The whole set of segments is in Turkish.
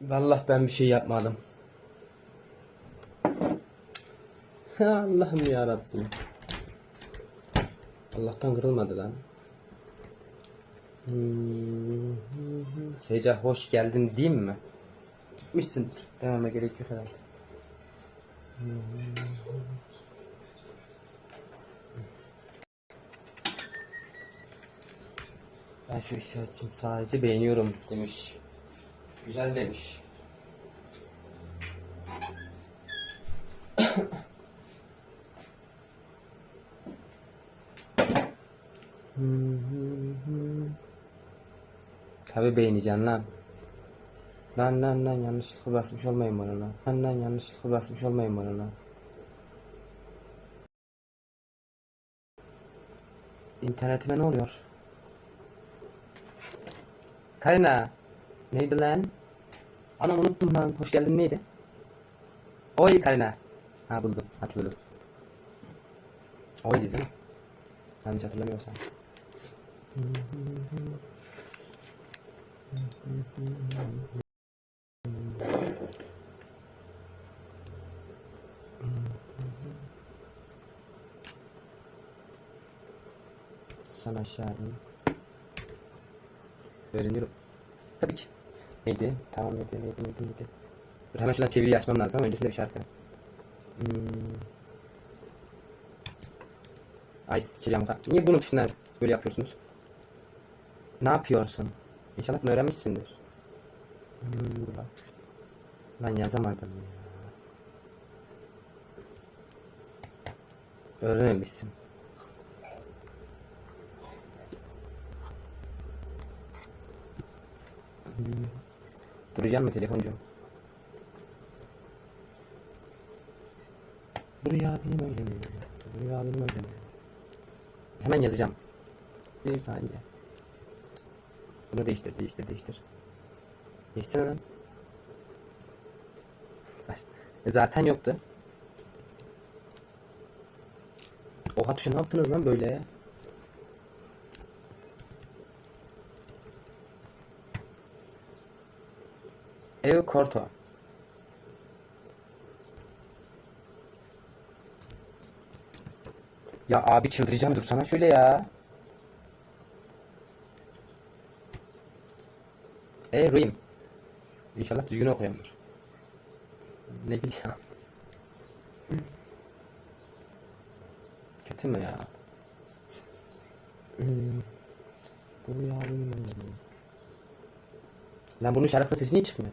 Vallahi ben bir şey yapmadım. Allah'ım ya Rabbim. Allah'tan kırılmadı lan. Hmm. Seca hoş geldin diyeyim mi? Gitmişsindir. Dememe gerek yok herhalde. Ben şu açayım sadece beğeniyorum demiş. Güzel demiş. Tabi beğeneceksin lan. Lan lan lan yanlışlıkla basmış olmayın bana lan. Lan lan yanlışlıkla basmış olmayın bana lan. İnternetime ne oluyor? Karina. Neydi lan? Anam unuttum lan. Hoş geldin neydi? Oy Karina. Ha buldum. Hatırladım. Oydu değil mi? Yanlış hatırlamıyorsam. Sen aşağı in. Öğreniyorum. Tabii ki. Neydi? Tamam neydi neydi neydi neydi. Dur hemen şuradan çeviriyi açmam lazım ama öncesinde bir şarkı. Hmm. Ay sikeceğim. Niye bunu tuşuna böyle yapıyorsunuz? Ne yapıyorsun? İnşallah bunu öğrenmişsindir. Hmm, bak. Lan yazamadım ya. Öğrenemişsin. Hmm. Duracağım mı telefoncu? Buraya benim öyle mi? Buraya benim öyle mi? Hemen yazacağım. Bir saniye. Bunu değiştir, değiştir, değiştir. Değişsene lan. E zaten yoktu. Oha tuşu ne yaptınız lan böyle? Ev Corto. Ya abi çıldıracağım dursana şöyle ya. E Rim. İnşallah düzgün okuyamdır. Ne bileyim. Kötü mü ya? Hmm. Bu ya bu ya. Lan bunun şarkı sesi niye çıkmıyor?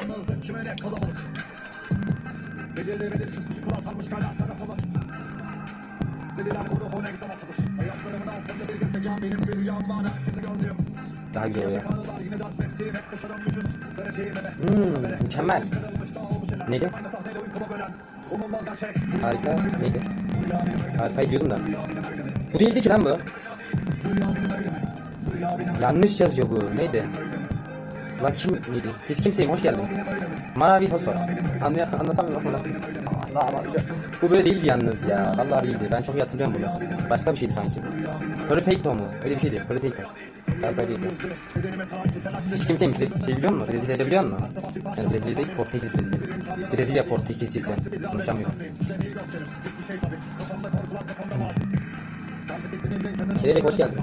Yalnızlık kime ne kalabalık Belirli belirsiz kuzukular sarmış kala tarafalar Dediler bu ruhun egzamasıdır Ayaklarımın altında bir gezegen benim bir rüyam var herkesi gördüm Daha güzel oluyor. Tanrılar yine dert nefsi hep dışarıdan vücut Vereceğim eve Hmm, mükemmel. Neydi? Harika. Neydi? Harika diyordum da. Bu değildi ki lan bu. Yanlış yazıyor bu. Neydi? La kim neydi? Hiç kimseyim hoş geldin. Mavi Hoso. Anlay anlatamıyorum lan. Allah Allah. Bu böyle değildi yalnız ya. Vallahi değildi. Ben çok iyi hatırlıyorum bunu. Başka bir şeydi sanki. Perfecto mu? Öyle bir şeydi. Perfecto. Galiba değildi. Hiç kimseyim. Şey biliyor musun? Brezilya'da biliyor musun? Yani Brezilya değil, Portekiz Brezilya. Brezilya Portekizcesi. Konuşamıyorum. Kelebek hoş geldin.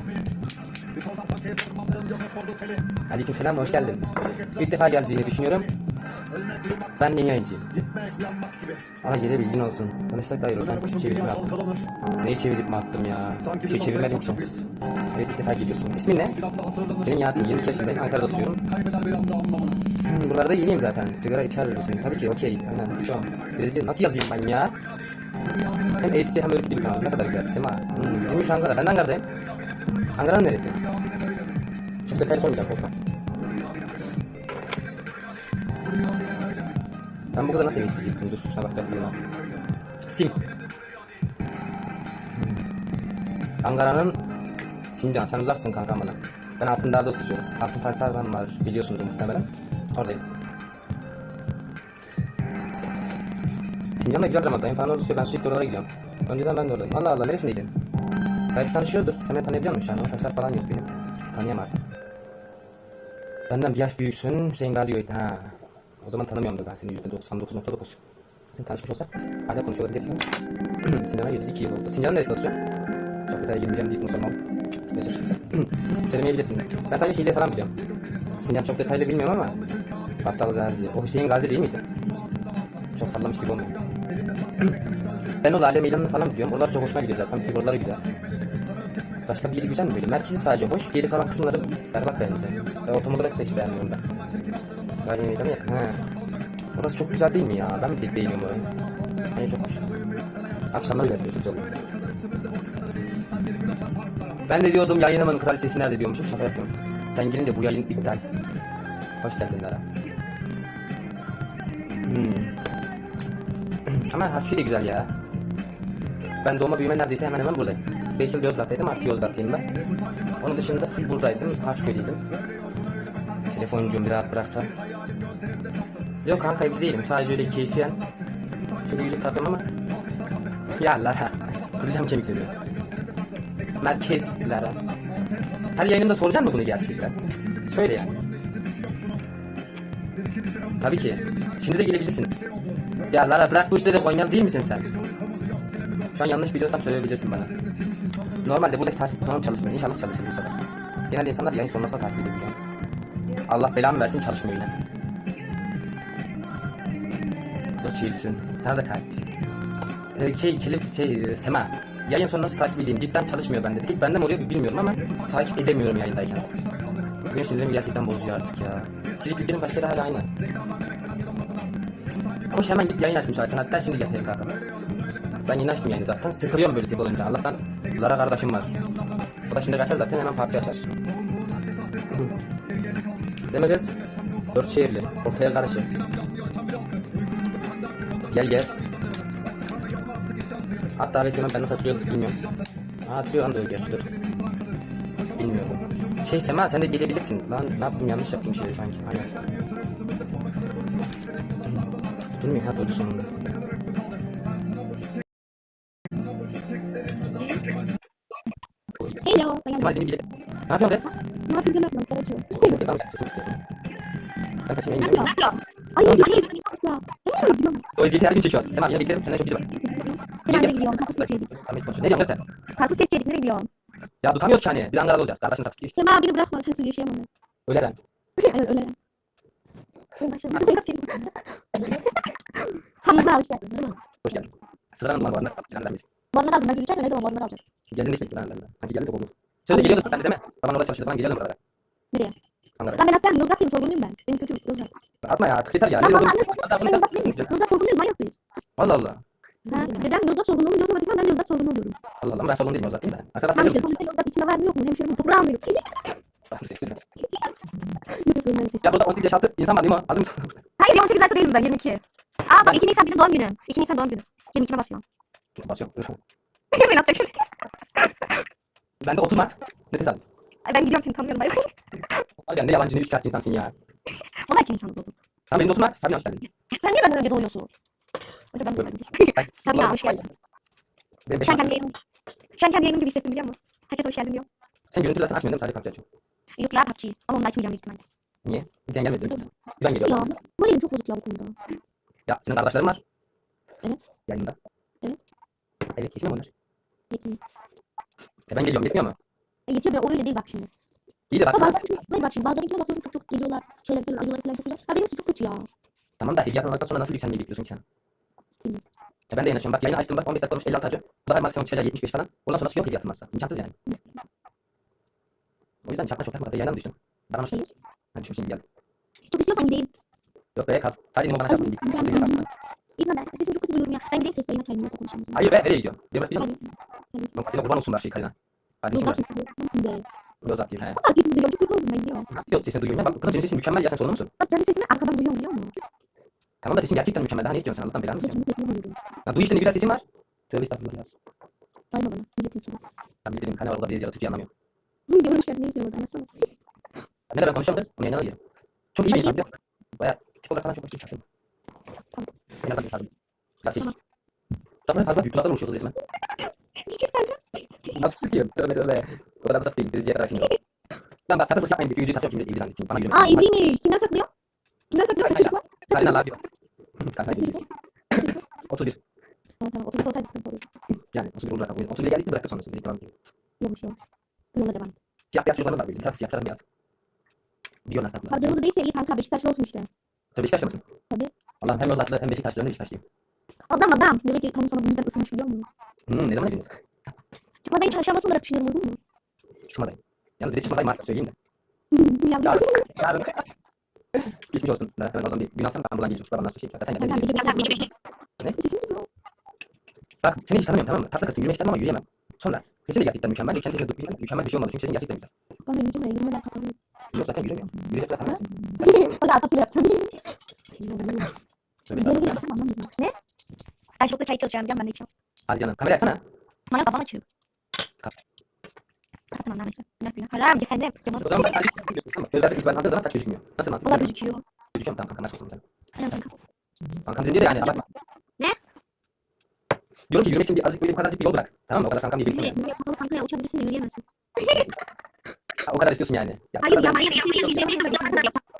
Aleyküm selam hoş geldin. İlk defa geldiğini düşünüyorum. Ben yeni yayıncıyım. Ama gene bilgin olsun. Tanışsak da hayır olsun. Çevirip mi attım? Neyi çevirip mi attım ya? Bir şey çevirmedim ki. Evet ilk defa geliyorsun. İsmin ne? Benim Yasin. 22 yaşındayım. Ankara'da oturuyorum. Hmm, Buralarda yeniyim zaten. Sigara içer misin? Tabii ki okey. Aynen. Şu an. Brezilya nasıl yazayım ben ya? Hem eğitici hem öğretici bir kanal. Ne kadar güzel. Sema. Hmm. Bugün şu Ankara. Ben de Ankara'dayım. Ankara'nın neresi? Çok detaylı sormayacağım korkma. Ben bu kadar nasıl eğitecektim? Dur şuna bakacağım. Sim. Ankara'nın Sincan. Sen uzaksın kanka bana. Ben Altındağ'da oturuyorum. Altın Parklar'dan var. Biliyorsunuz muhtemelen. Oradayım. Sincan'da güzel Ramazan falan orada Ben sürekli oralara gidiyorum. Önceden ben de oradayım. Allah Allah neresindeydin? Belki tanışıyordur. Sen beni tanıyabiliyor musun şu an? Saçlar falan yok benim. Tanıyamaz. Benden bir yaş büyüksün. Hüseyin Gadio'ydu ha. O zaman tanımıyorumdur ben seni %99.9. Sen tanışmış olsak hala konuşuyor olabilir. Sincan'a girdik 2 yıl oldu. Sincan'ın neresinde oturuyorsun? Çok detaya girmeyeceğim deyip musallam. Mesut. Söylemeyebilirsin. Ben sadece Şile falan biliyorum. Sincan çok detaylı bilmiyorum ama Battal Gazi. O Hüseyin Gazi değil miydi? Çok sallamış gibi olmuyor. ben o Lale Meydanı'nı falan biliyorum. Oralar çok hoşuma gidiyor zaten. Figürleri güzel. Başka bir yeri güzel mi böyle? Merkezi sadece hoş. Geri kalan kısımları berbat bence. Ve ortam olarak da hiç beğenmiyorum ben. Lale Meydanı yakın. He. Orası çok güzel değil mi ya? Ben bir tek beğeniyorum orayı. Bence çok hoş. Akşamları yapıyorsunuz oğlum. Ben de diyordum yayınımın kraliçesi nerede diyormuşum şaka yapıyorum. Sen gelince bu yayın iptal. Hoş geldin Lara. Hmm. Ama Hasfi de güzel ya. Ben doğma büyüme neredeyse hemen hemen buradayım. 5 yıl Yozgat'taydım artı Yozgat'tayım ben. Onun dışında full buradaydım. Hasköy'deydim. Telefonucuğum bir rahat bıraksa. Yok kanka evli değilim. Sadece öyle keyfiyen. Şöyle yüzük takıyorum ama. Ya Lara. Kıracağım kemikleri. Merkez Lara. Her yayınımda soracak mı bunu gerçekten? Söyle yani. Tabii ki. Şimdi de gelebilirsin. Ya Lara bırak bu işleri Konyalı değil misin sen? Şu an yanlış biliyorsam söyleyebilirsin bana. Normalde buradaki takip butonum çalışmıyor. İnşallah çalışır bu sefer. Genelde insanlar yayın sonrasında takip edebiliyor. Allah belamı versin çalışmıyor yine. Yok çiğlisin. Sana da kalp. Ee, şey, kelim, şey, e, Sema. Yayın sonu nasıl takip edeyim? Cidden çalışmıyor bende. Tek bende mi oluyor bilmiyorum ama takip edemiyorum yayındayken. Benim sinirlerimi gerçekten bozuyor artık ya. Silip yüklerin başları hala aynı. Koş hemen git yayın aç müsaitsen hatta şimdi gel PKK. Ben yeni açtım yayını zaten. Sıkılıyorum böyle tip olunca. Allah'tan Lara kardeşim var. O da şimdi kaçar zaten hemen parti açar. Değil mi kız? Dört şehirli. Ortaya karışır. Gel gel. Hatta beklemem ben nasıl atıyor bilmiyorum. Ha atıyor anda gerçi dur. Bilmiyorum. Şey Sema sen de gelebilirsin. Lan ne yaptım yanlış yaptım şey sanki. Aynen. Bilmiyorum ha doğru sonunda. Beni bile. Ne yapıyorsun kız? Ne yapayım canım? Ben açıyorum. Ben. Ben kaçayım Ne en iyi. Ay. Ne yapıyorsun? O eziyeti her gün çekiyoruz. Sema yine beklerim. Senden çok güzel var. Nereye gidiyorsun? Karpuz konuşuyor. Ne diyorsun sen? Karpuz kesecektik. Nereye gidiyorsun? Ya tutamıyoruz ki hani. Bir Ankaralı olacak. Kardeşin satıp geçti. Sema beni bırakma. Sensiz yaşayamam ben. Öyle ben. Öyle. Ben. Hamza hoş geldin. Hoş geldin. Sıradan numara var. Ne ben biz. Bodna kaldım. Ben sizi içersen ne zaman bodna kalacak? Geldin de bekliyorum ben. Sanki geldin de oldu. Sen de geliyordun sen de değil mi? Baban orada çalışıyordu falan geliyordun buralara. Nereye? Ankara'ya. Lan ben aslen Yozgatlıyım. Sorgunluyum ben. Benim kötü Yozgat. Atma ya artık yeter ya. Lan valla anne sorgunluyum. Ben Yozgatlıyım. yapmayacağız. Yozgat sorgunluyuz. Manyak mıyız? Allah Allah. Ha, dedem Yozgat sorgunluğu biliyor otomatikman ben Yozgat sorgunlu oluyorum. Allah Allah. Ben sorun değilim o zaten de. Arkadaşlar Tamam işte sonuçta Yozgat içinde var mı yok mu? Hemşerim bu seksi. Yok. Ya burada 18 yaş altı insan var değil mi? Adım Hayır 18 artı değilim ben 22. Aa bak 2 Nisan benim doğum günüm. 2 Nisan doğum günü. 22'me basıyorum. Basıyorum. ben atacağım şimdi. Ben de 30 Mart. Ne tesadüf. Ay, Ben gidiyorum seni tanımıyorum. Bay bay. Hadi ne yalancı ne üçkağıtçı insansın ya. Valla 2 Nisan'da doğdum. Tamam benim de 30 Mart. Sen yanlış geldin. Sen niye benden önce doğuyorsun? Önce ben de söyledim. Sabiha hoş geldin. Benim 5 Şu an kendi yayınım. Şu an kendi yayınım gibi hissettim biliyor musun? Herkes hoş geldin diyor. Sen görüntü zaten açmıyorsun değil mi? Sadece kapçı açıyorsun. Yok ya PUBG'yi. Ama onu da açmayacağım büyük ihtimalle. Niye? İzleyen gelmedi. mi? Ben Ya geliyorum. moralim çok bozuk ya bu konuda. Ya senin kardeşlerin var. Evet. Yayında. Evet. Evet mu onlar? Yetmiyor. E ben geliyorum yetmiyor mu? E, yetiyor be o öyle değil bak şimdi. İyi de bak. Hayır bak şimdi bazılarına bakıyorum çok çok geliyorlar. Şeyler falan acıları falan çok güzel. Ya benim hepsi çok kötü ya. Tamam da hediye almaktan sonra nasıl yükselmeyi bekliyorsun ki sen? Bilmiyorum. Ya ben de yayın açıyorum. Bak yayını açtım bak 15 dakika olmuş 56 acı. Daha maksimum çıkacak 75 falan. Ondan sonrası yok hediye atılmazsa. İmkansız yani. O yüzden çakma çok takma. Yayına mı düştün? Bana mı Hayır. Ben düşmüşüm gibi geldi. Çok istiyorsan gideyim. Yok be kal. Sadece bana Ay, Git. ben- ben. Sesimi çok kötü duyuyorum ya. Ben gideyim ses yayın açayım yoksa konuşalım. Hayır be nereye gidiyorsun? Bir musun? Hayır. Ben Senin kurban olsun her şey Karina. Hadi Yok kim bak var? sesini. Nasılsın be? Göz atayım he. Kadar sesini duyuyorum. Çok kötü oldum ben gidiyorum. Yok sesini duyuyorum ya. Bak kızım senin sesin mükemmel ya sen sorumlu musun? Bak kendi sesimi arkadan duyuyorum biliyor musun? Tamam da sesin gerçekten mükemmel. Daha ne istiyorsun sen? Allah'tan belanı mı Ben istiyorsun? kendi sesimi duyuyorum. Ya duy işte ne güzel sesin var. Tövbe estağfurullah ya. Sayma bana. Milletin içinde. Ben Karina var orada bir yaratıcı anlamıyorum. Bunu görmüş geldin. Ne diyorsun orada? Anlatsana. Ne kadar konuşalım kız? Onu yayına alayım. Çok iyi bir insan? Baya tip olarak falan çok basit şaşırdım. Tamam. Azından yukarıda. Klasik. Tamam. Zaten fazla büyük kulaklar oluşuyor resmen. Bir kanka. Nasıl tutuyor? Tövbe tövbe. O kadar basit değil. Biz diğer şimdi. Lan bak sakın yapmayın. Bir yüzüğü takıyorum şimdi. İyi zannetsin. Bana gülmeyin. Aa İbrahim. Kimden saklıyor? Kimden saklıyor? Kaç çocuk var? Karina ne yapıyor? Gülüyor. çocuk var? 31. Tamam tamam. Otobüs olsaydı sıkıntı olurdu. Yani 31 olur rakam. 31'e geldik mi bıraktı sonrasında. Bir devam ediyor. Yok bir şey olmaz. Bu devam et. Siyah beyaz çocuklarımız var böyle. Taraf siyah taraf beyaz. Biliyor nasıl yapıyorlar. Kırmızı değilse iyi kanka. Beşiktaşlı olsun işte. Tabii Beşiktaşlı mısın? Tabii. Allah'ım hem Yozgatlı hem Beşiktaşlı hem de Beşiktaşlıyım. Adam adam. Demek ki kamu sana bu yüzden ısınmış biliyor musun? Hmm, ne zaman gidiyorsun? Çıkmadan çarşamba olarak düşünüyorum olur mu? Çıkmadayım. Yalnız bir de çıkmadayım artık söyleyeyim de. Ya Yarın. Yarın. Geçmiş olsun. Ben hemen oradan bir gün alsam ben buradan geçmiş. Babamdan su şey. Sen gel. Ne? Sesim güzel. Bak seni hiç tanımıyorum tamam mı? Tatlı kızsın. Yürümek isterim ama yürüyemem. Sonra sesin de gerçekten mükemmel. Kendi duyup yürüyemem. Mükemmel bir şey olmadı. Çünkü sesin gerçekten güzel. Yürüdüm ya. Yürümeden kapalıyım. Yok zaten yürüyemiyorum. Yürüyecek zaten. O da arkasıyla yapacağım. Yeni bir yapsam anlamıyorum. Ne? Ben şokta çay içiyorum biliyorum ben de içiyorum. Hadi canım. Kamera açsana. Bana kafam açıyor. Kap. Tamam tamam. Bir dakika. Haram cehennem. O zaman ben sadece Gözler itibaren aldığı zaman saç gözükmüyor. Nasıl mantıklı? Valla gözüküyor. Gözüküyor mu? Tamam kankam aşk olsun. Aynen kanka. Kankam diye de yani abartma. Ne? Diyorum ki yürümek için bir azıcık böyle bu kadarcık bir yol bırak. Tamam mı? O kadar kankam diye bekliyorum. Niye? Kapalı kankaya uçabilirsin de yürüyemezsin. O kadar istiyorsun yani. Ya, Hayır kadar- ya hayır.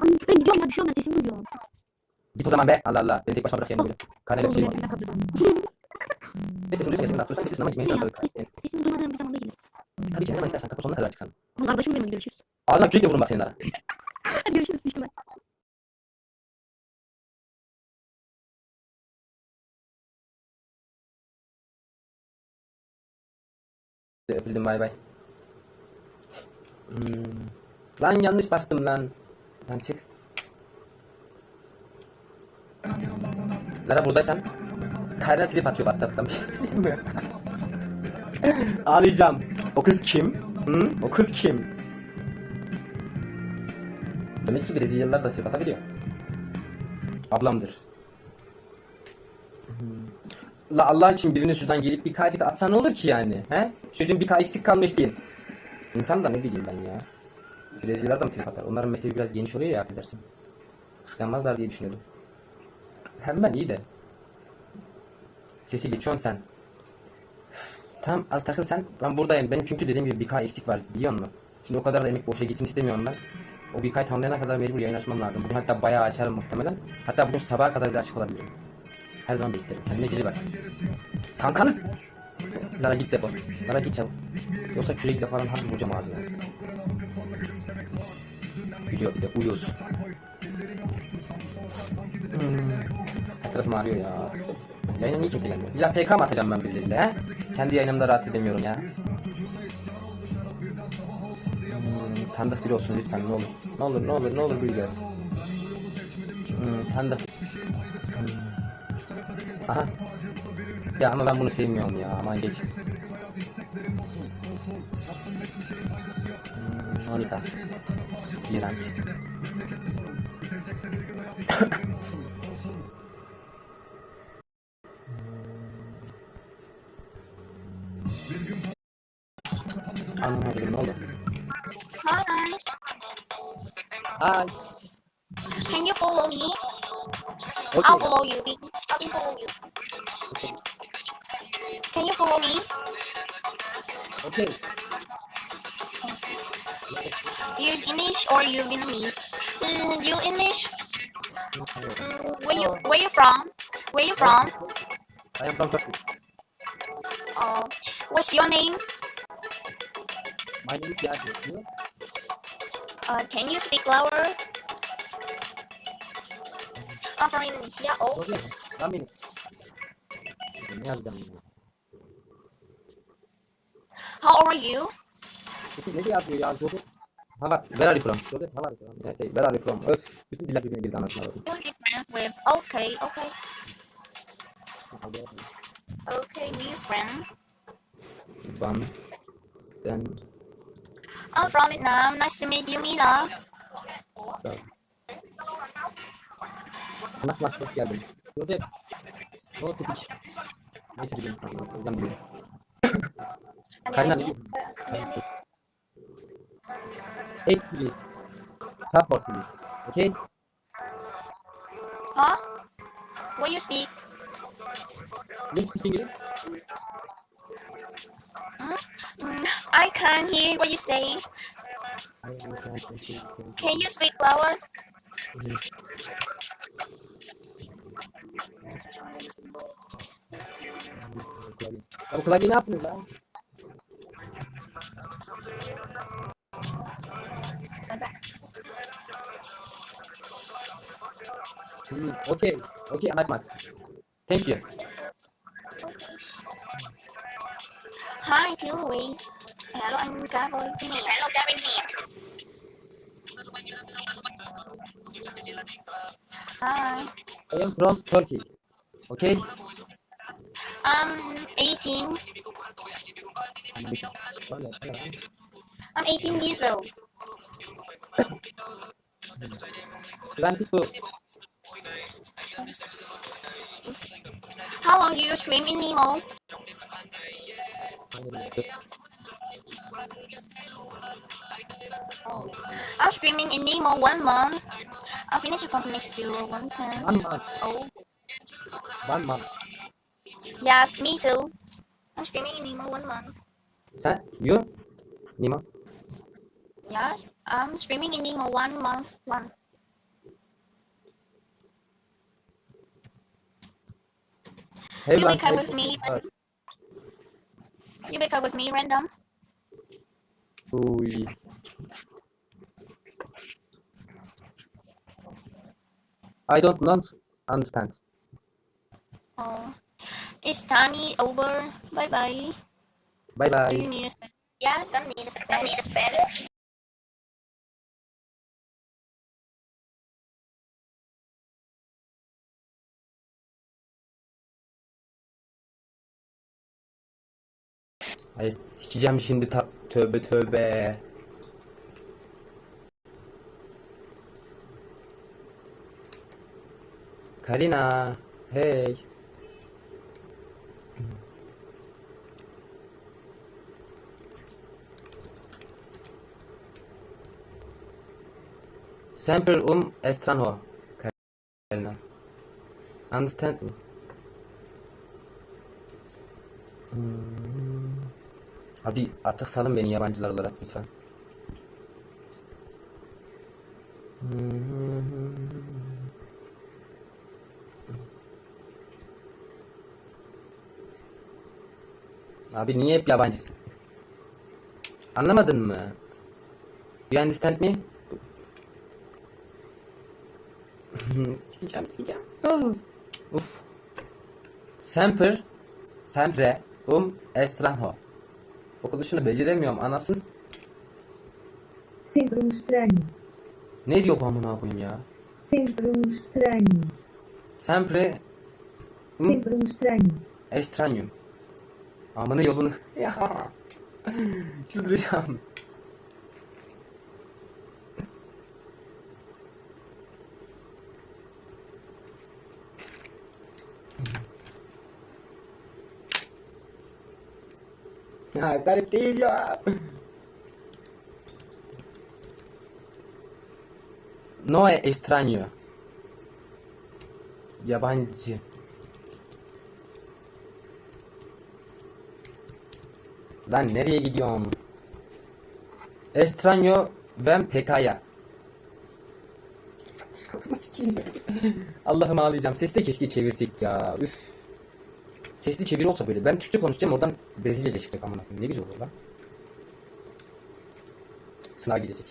Ay, Ben gidiyorum ben düşüyorum ben sesimi duyuyorum. Git o zaman be. Allah Allah. Beni tek başıma bırakayım böyle. Karnede bir şey dur. Neyse sesini duyuyorsun. Sesini duyuyorsun ama gitmeyi sana söyle. Sesimi duymadığım bir zamanda gelir. Tabii ki ne zaman istersen kapı sonuna kadar çıksan. Ama kardeşim benim görüşürüz. Ağzına kürekle vururum bak senin ara. Hadi görüşürüz düştüm ben. Öpüldüm bay bay. Hmm. Lan yanlış bastım lan. Lan çık. Lara buradaysan Kayra trip atıyor Whatsapp'tan. Ağlayacağım. O kız kim? Hı? O kız kim? Demek ki Brezilyalılar da trip atabiliyor. Ablamdır. La Allah için birinin şuradan gelip bir kayıt atsa ne olur ki yani? He? Çocuğun bir eksik kalmış değil. İnsan da ne bileyim ben ya. Brezilyalılar da mı trip atar? Onların mesleği biraz geniş oluyor ya affedersin. Kıskanmazlar diye düşünüyordum. Hem ben iyi de. Sesi geçiyorsun sen. Tamam az takıl sen. Ben buradayım. Benim çünkü dediğim gibi bir K eksik var biliyor musun? Şimdi o kadar da emek boşa gitsin istemiyorum ben. O bir K tamamlayana kadar mecbur yayın açmam lazım. Bugün hatta bayağı açarım muhtemelen. Hatta bugün sabaha kadar da açık olabilirim. Her zaman beklerim. Kendine cici bak. Kankanız. Lara git defol. Lara git çabuk. Yoksa kürekle falan harbi vuracağım ağzına. Gülüyor bir de uyuz. Hmm. Tarafım ağrıyor ya. Yayına niye kimse gelmiyor? Ya PK mı atacağım ben birileriyle he? Kendi yayınımda rahat edemiyorum ya. Hmm, tanıdık biri olsun lütfen ne olur. Ne olur ne olur ne olur biri gelsin. Hmm, tanıdık. Hmm. Aha. Ya ama ben bunu sevmiyorum ya aman geç. Hmm, Monika. İğrenç. Ay. Can you follow me? Okay. I'll follow you. I can follow you. Can you follow me? Okay. You use English or you Vietnamese? Mm, you English? Mm, where you Where you from? Where you from? I am from Turkey. Uh, what's your name? My name is Yasir. Uh, can you speak louder? I'm from Indonesia. Oh. Kami. Ini harus. How are you? Maybe I'll be I'll go. How where are you from? Where are you from? Where are you from? Itu di lagi di tanah. You difference with okay, okay. Okay, new friend. One, Then I'm from Vietnam. Nice to meet you, Mina. Bak bak geldim. Burada o tipik. Neyse biliyorum. Hocam biliyorum. Kaynar. Eight please. Support please. Okay? Huh? What you speak? You speak English? I can't hear what you say. Can you speak lower? Okay, okay, I'm at max. Thank you. Hi, Thiếu Hủy. Hello anh cá voi. Hello cá bên. Hi. I am from Turkey. Okay? I'm 18. I'm 18 years old. Plentiful. How long do you stream in Nemo? I'm streaming in Nemo one month. I'll finish it from next year one time. One month. Oh, One month. yes, me too. I'm streaming in Nemo one month. Sen, you? Nemo? Yes, I'm streaming in Nemo one month. One. Hey, You lan, become hey, with me. hey. You wake up with me random. Uy. I don't not understand. Oh, it's Tani over. Bye bye. Bye bye. Do you need a spell? Yes, I need a spell. I need a spell. Ay sikeceğim şimdi ta tövbe tövbe. Karina, hey. Sempre um estranho. Karina. Understand me? Hmm. Abi artık salın beni yabancılar olarak lütfen. Abi niye hep yabancısın? Anlamadın mı? You understand me? sikeceğim sikeceğim. Uf. Semper, sempre, um, estranho. Okunuşunu beceremiyorum anasını. s- Sempre um estranho. Ne diyor bu amına koyayım ya? Sempre um estranho. Sempre, um, Sempre um estranho. estranho. Amına yolunu. Ya. Çıldıracağım. Ha, garip değil ya. No extraño. Yabancı. Lan nereye gidiyorum? Extraño ben pekaya. Allah'ım ağlayacağım. Sesi de keşke çevirsek ya. Üf. Sesli çeviri olsa böyle. Ben Türkçe konuşacağım oradan Brezilyaca çıkacak amına koyayım. Ne güzel olur lan. Sınav gidecek.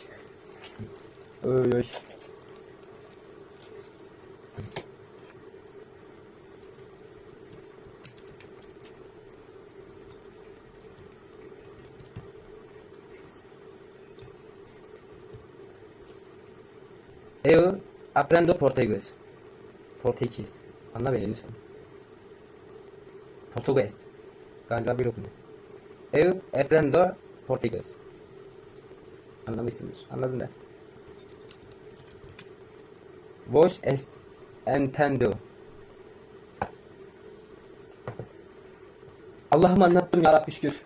Öy öy. Eu aprendo português. Portekiz. Anla beni lütfen. Portekiz. Galiba böyle okunuyor. Eu aprendo português. Anlamışsındır. Anladın da. Vos es entendo. Allah'ım anlattım ya Rabbi şükür.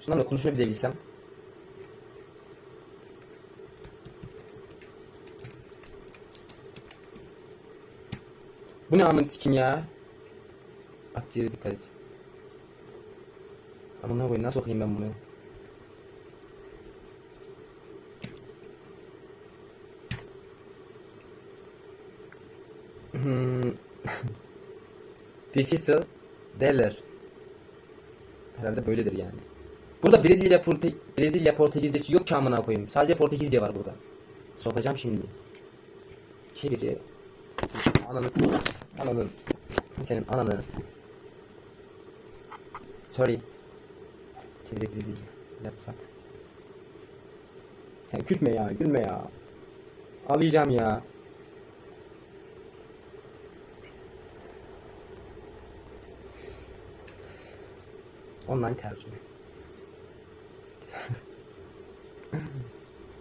Şundan da konuşunu bile bilsem. Bu ne amın sikim ya? Akciğere dikkat et. Amına koyayım nasıl okuyayım ben bunu? Hmm. Difícil derler. Herhalde böyledir yani. Burada Brezilya Porte Brezilya Portekizcesi yok ki amına koyayım. Sadece Portekizce var burada. Sokacağım şimdi. Çeviri. Ananı ananı senin ananı. Sorry. Çeviri Brezilya yapsak. Ya gülme ya, gülme ya. Ağlayacağım ya. Online tercüme.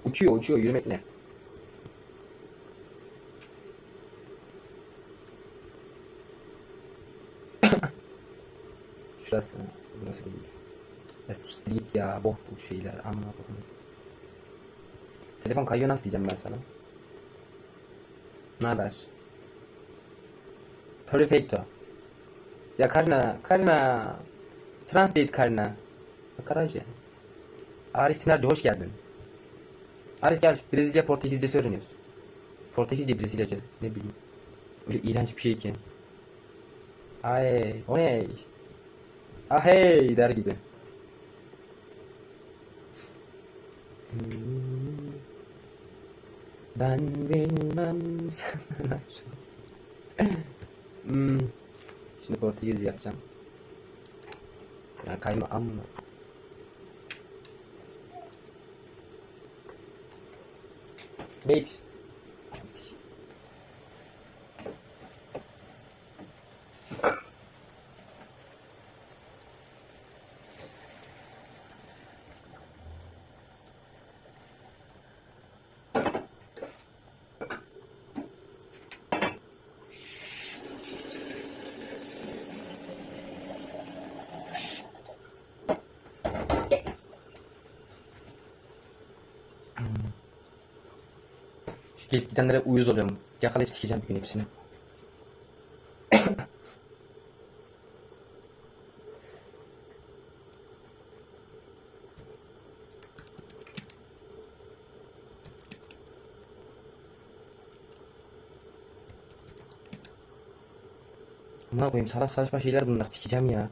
uçuyor uçuyor yürümek ne? Şurası burası değil. Ya siktir git ya boh bu şeyler amına koyayım. Telefon kayıyor nasıl diyeceğim ben sana? Ne haber? Perfecto. Ya Karina, Karina. Translate Karina. Karaca. Arif Tinerci hoş geldin. Arif gel Brezilya Portekizce öğreniyoruz. Portekizce Brezilyaca ne bileyim. Öyle iğrenç bir şey ki. Ay o ne? Ah hey der gibi. Ben bilmem hmm. Şimdi Portekizce yapacağım. Ya kayma amma. Wait. Gelip gidenlere uyuz oluyorum. Yakalayıp sikeceğim bir gün hepsini. Ne koyayım salak saçma şeyler bunlar sikeceğim ya.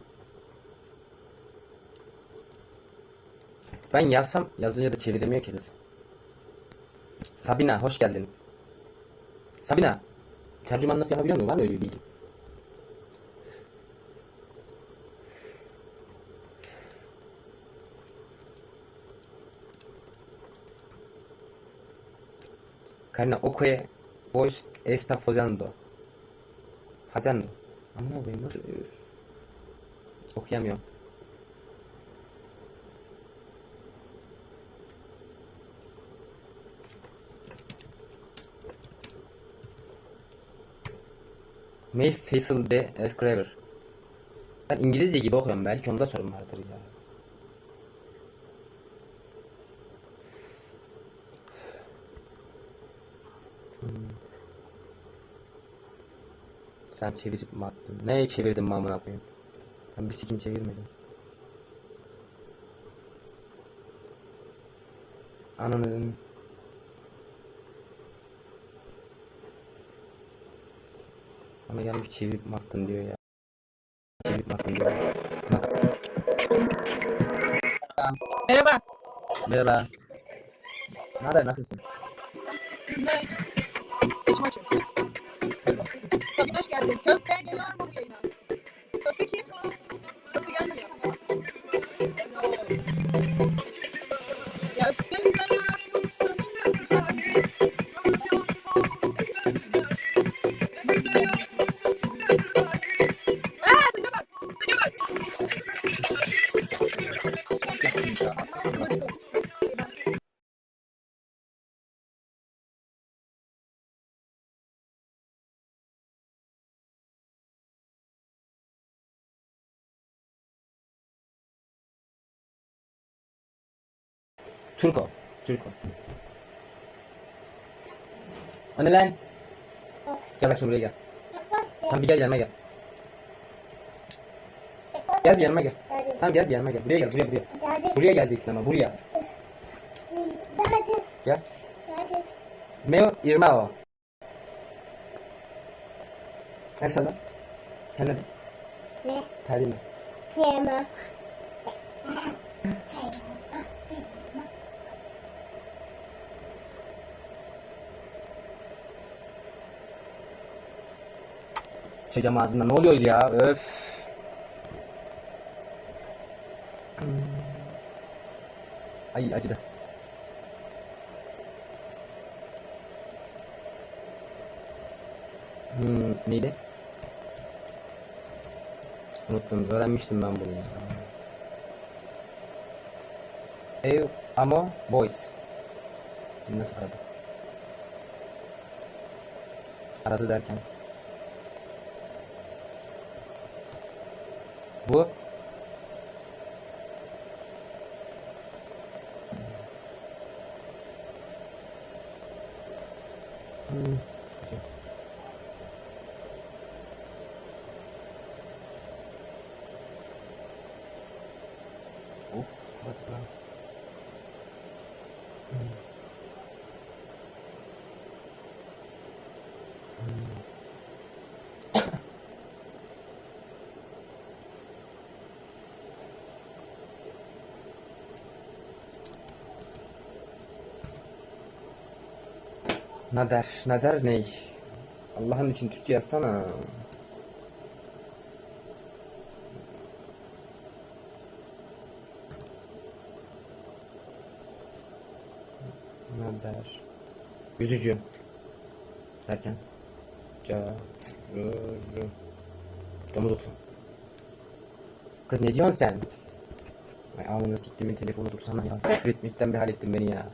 Ben yazsam yazınca da çeviremiyor ki kız. Sabina hoş geldin. Sabina. Tercümanlık yapabiliyor musun? Var mı öyle bir bilgi? Karina, o que vos está fazendo? Fazendo. Amına koyayım nasıl? Okuyamıyorum. Mace Faisal de Escraver. Ben İngilizce gibi okuyorum belki onda sorun vardır ya. Hmm. Sen çevirip mi attın? Neye çevirdin mi amına koyayım? Ben bir sikim çevirmedim. Ananın Ama gelmiş çevirip mi attın diyor ya. Çevirip mi attın diyor. Merhaba. Merhaba. Ne haber nasılsın? Açıyor. Sabine hoş geldin. Köfte geliyor mu yayına? Köfte kim? Turko. Turko. O ne lan? Gel bakayım buraya gel. Tamam bir gel yanıma gel. Gel bir yanıma gel. Tamam gel bir yanıma gel. Buraya gel buraya buraya. Buraya geleceksin ama buraya. Gel. Meo Irmao. Gel sana. Sen ne? Kalime. Sıçacağım ağzından. Ne oluyor ya? Öf. Ay acıdı. Hmm, neydi? Unuttum. Öğrenmiştim ben bunu ya. Ev Amo Boys. Nasıl aradı? Aradı derken. Bu Of, acıdı lan. Nader, Nader ney? Allah'ın için Türkçe yazsana. Nader. Yüzücü. Derken. Ca. Rı. Rı. Domuz otu. Kız ne diyorsun sen? Ay amına siktimin telefonu dursana ya. Küfür etmekten bir hallettin beni ya.